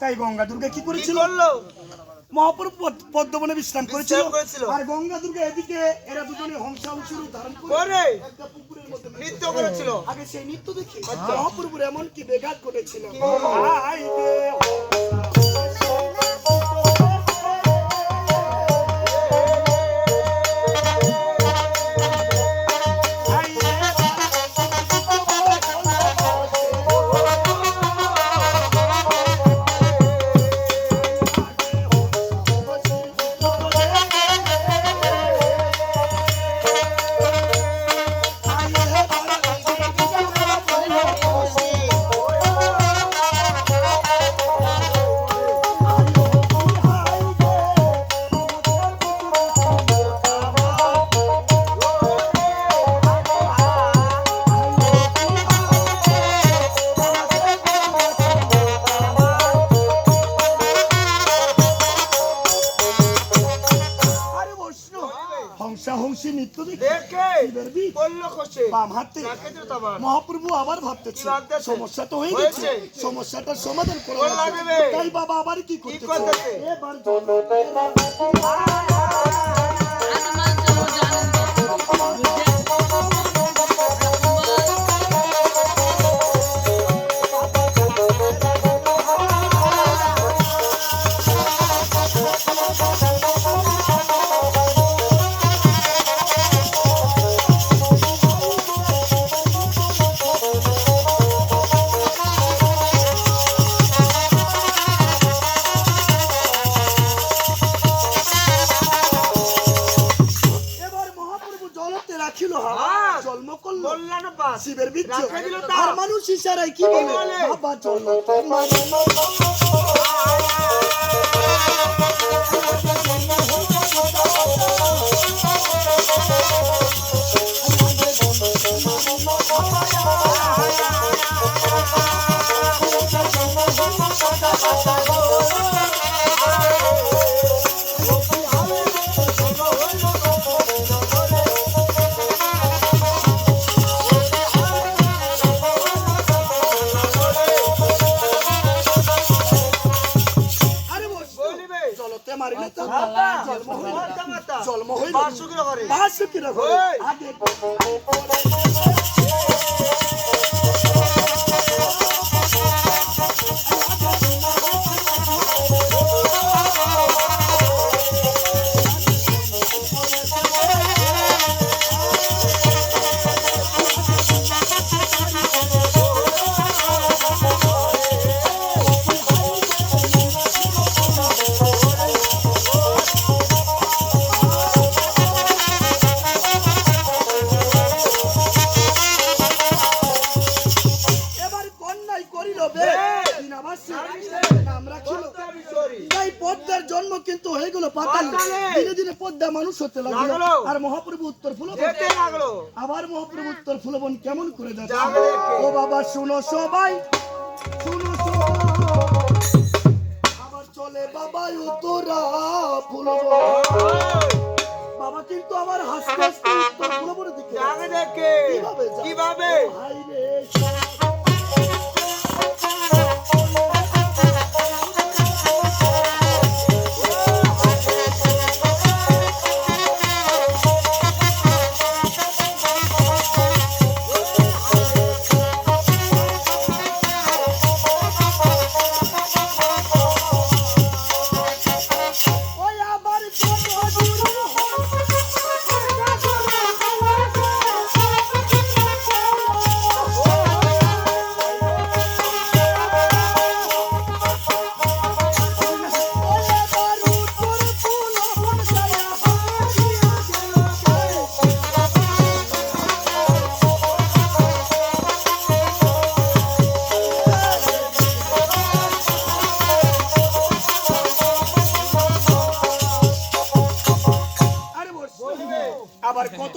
তাই গঙ্গা দুর্গা কি করেছিল? করল? মহাপ্রভু পদ্মবনে বিশ্রাম করেছিল। আর গঙ্গা দুর্গা এদিকে এরা দুজনে হংসা রূপ ধারণ করে নৃত্য করেছিল। আগে সেই নৃত্য দেখি। আচ্ছা। মহাপ্রভুর এমন কি বেঘাত ঘটেছিল বাম হাতে মহাপ্রভু আবার ভাবতেছে সমস্যা তো হয়ে গেছে। সমস্যাটার সমাধান করে করে তাই বাবা আবার কি করতেছে? হাত, হাত। জন্ম করল শিবের তা। আর মানুষ ইশারায় কি বলে? বাবা জলতে মানে ஆட்டு আবার মহাপ্রভু উত্তর ফুলবন কেমন করে যাচ্ছে? ও বাবা শুনো সবাই। শুনো আবার চলে বাবা তোরা ফুলবন। বাবা কিন্তু আবার হাসতে হাসতে উত্তর ফুলবনের দিকে কীভাবে? কীভাবে?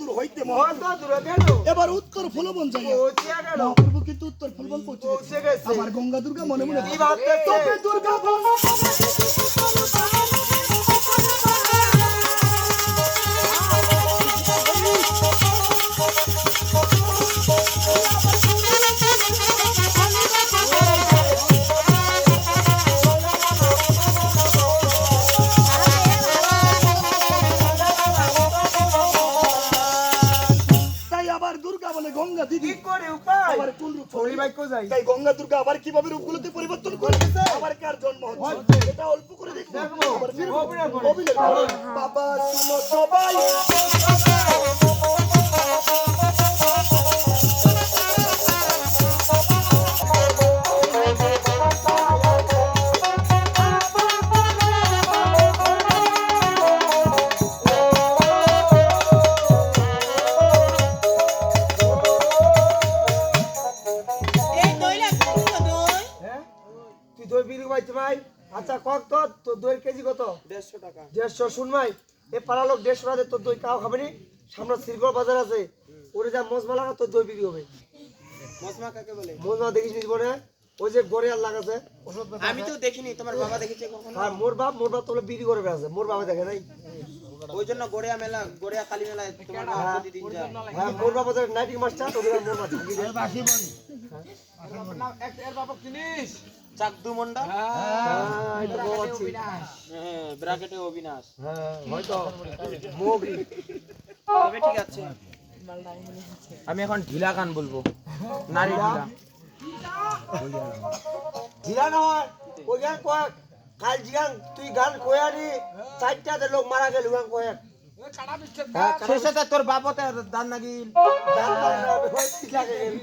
দূর হইতে কত দূরে গেল। এবার উত্তর ফুলবন যাই পৌঁছিয়া গেল। মহাপ্রভু কিন্তু উত্তর ফুলবন পৌঁছে পৌঁছে গেছে। গেছে গঙ্গা দুর্গা মনে মনে কি ভাবতেছে? তবে দুর্গা যাই। তাই গঙ্গা দুর্গা আবার কীভাবে রূপগুলোতে পরিবর্তন করে আবার কার জন্ম হচ্ছে? এটা অল্প করে দেখব। করে। বাবা শুনো সবাই। দেড়শো শুন ভাই এ পাড়া লোক দেড়শো টাকা তোর দই কাও খাবে নি? সামনে শ্রীগড় বাজার আছে ওরে যা মজমা লাগা তোর দই বিক্রি হবে। মসমা কাকে বলে? মজমা দেখিস বলে ওই যে গড়ে আর লাগাছে আমি তো দেখিনি তোমার বাবা দেখেছে কখনো? আর মোর বাপ মোর বাপ তোলে বিক্রি করে আছে মোর বাবা দেখে নাই। ওই জন্য গড়িয়া মেলা গড়িয়া কালী মেলায় তোমার বাবা প্রতিদিন যায়। হ্যাঁ মোর বাবা নাইটিং মাস্টার তোদের মোর বাবা চাকদু মন্ডল হ্যাঁ। এটা বউ আছে হ্যাঁ ব্র্যাকেটে অবিনাশ। হ্যাঁ তবে ঠিক আছে। আমি এখন ঢিলা গান বলব। নারী ঢিলা। নয় ওই গান কয়েক। কাল জিগান তুই গান কয়ারি চারটাতে লোক মারা গেল গান কয়েক। হ্যাঁ, তোর বাপতে দান নাগিল। দান লাগে গেল।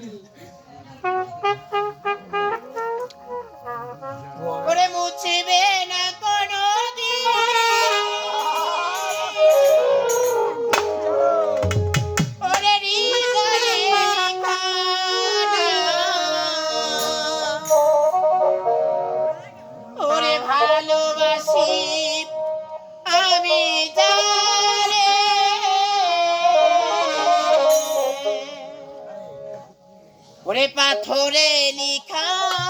ওরে মুছিবে না কোনো পাথরে লিখা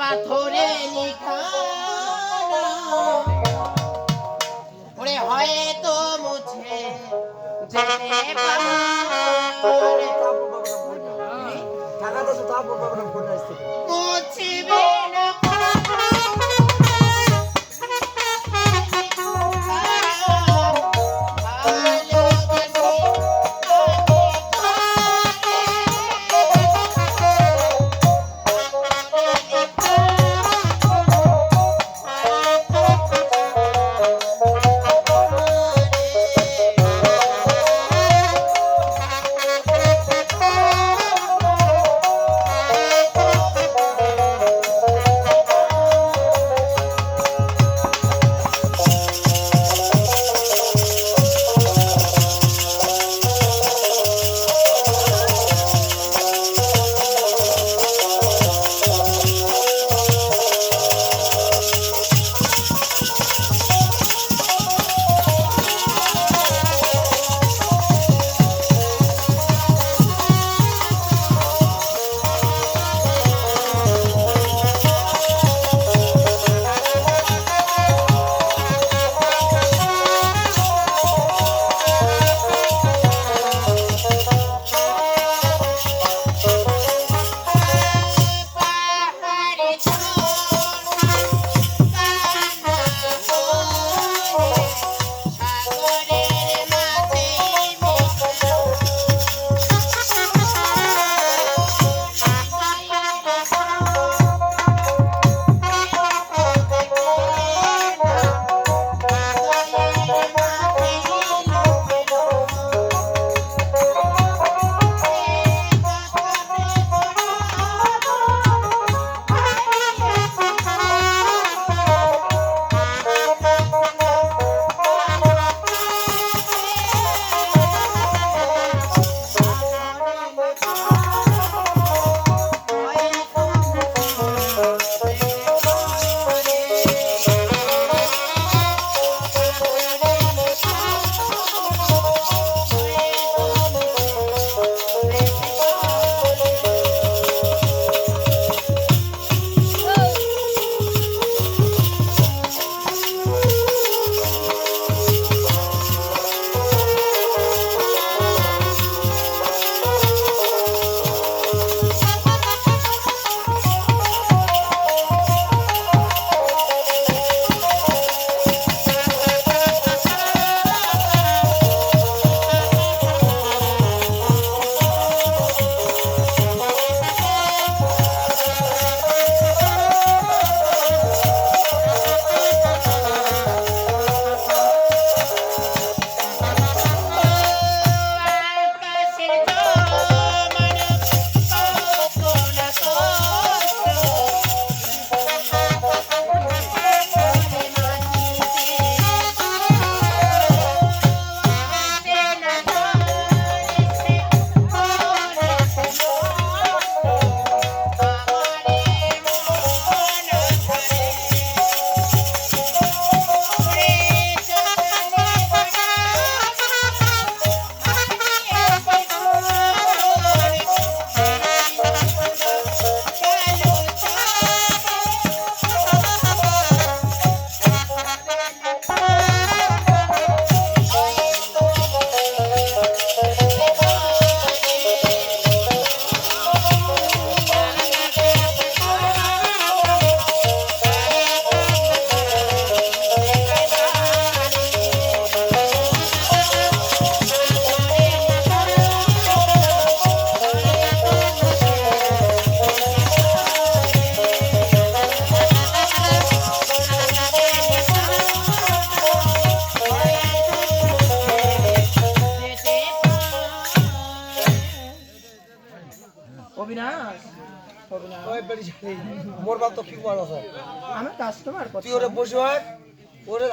পাথরে ওরে হয়তো মুছে যেতে ওই মোর বাপ তো কি বল আছে। আমি কাস্টমার তুই ওরে বসে হয় ওরে